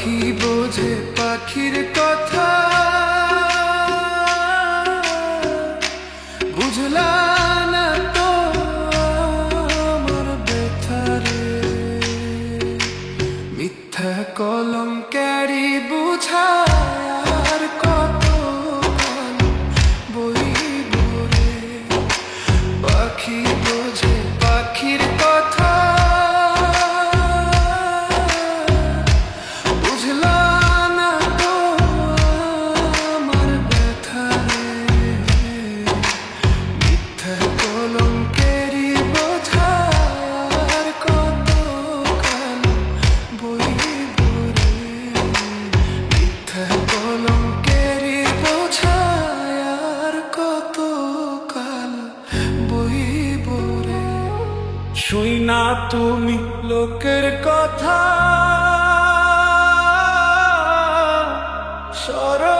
পাখি বোঝে শুই না তুমি লোকের কথা। সরল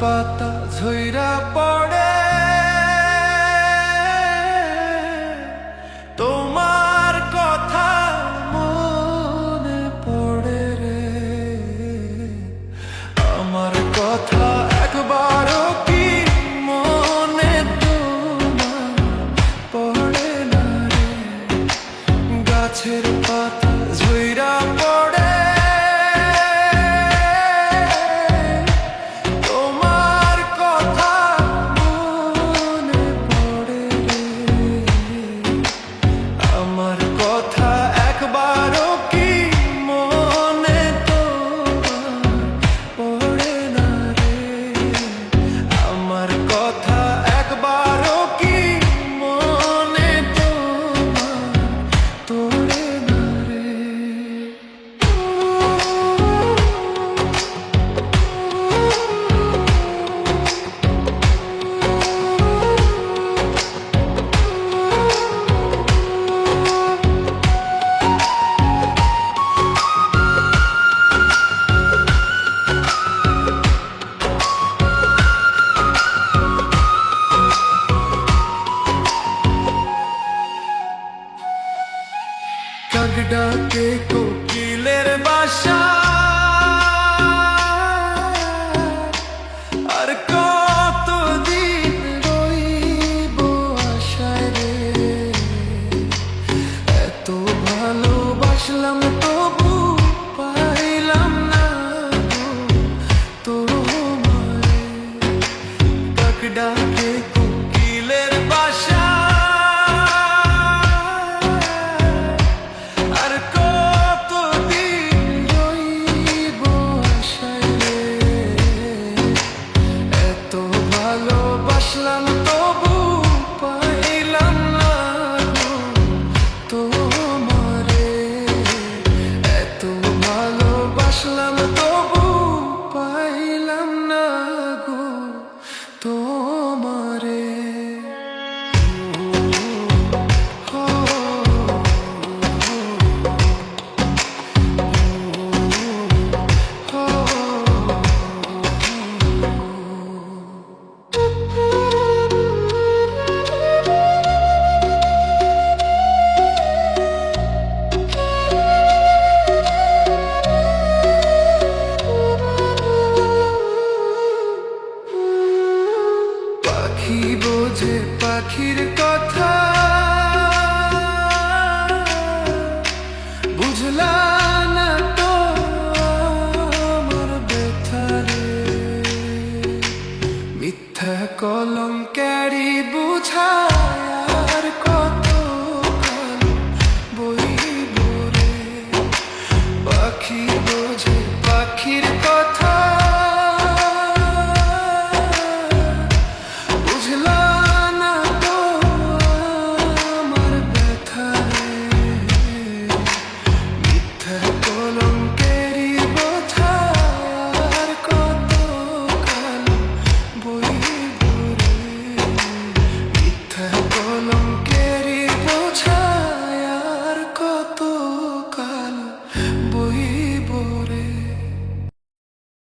পাতা ঝইরা পড়ে। ভালোবাসলাম তো। পাখি বোঝে পাখির কথা। বুঝলা না তো আমার ব্যথারে মিথ্যা কলম ক্যারি বুঝা keep